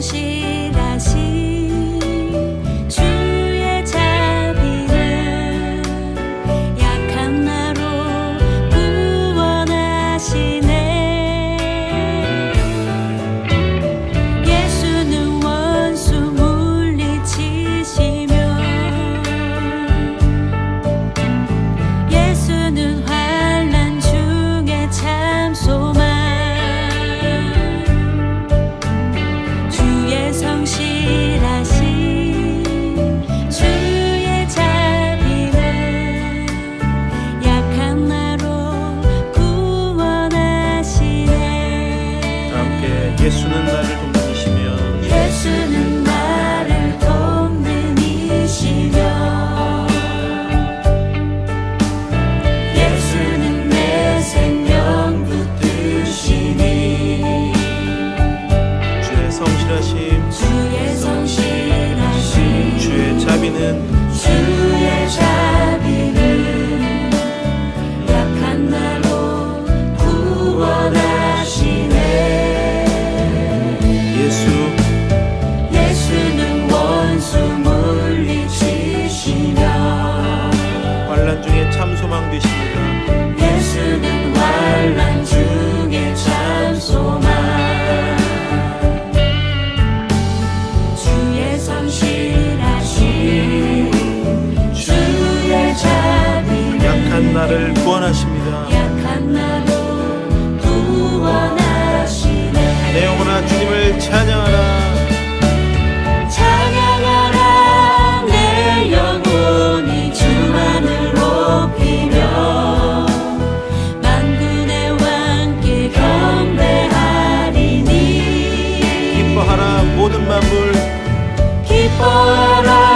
성 예수는 나를 돕으시며 예수는 나를 돕는 이시며 예수는 내 생명 붙드시니 주의 성실하심 주의 성실하신 주의 자비는 주 구원하십니다. 약한 나로 구원하시네. 내 영혼아 주님을 찬양하라. 찬양하라. 내 영혼이 주만을 높이며 만군의 왕께 경배하리니. 기뻐하라 모든 만물. 기뻐하라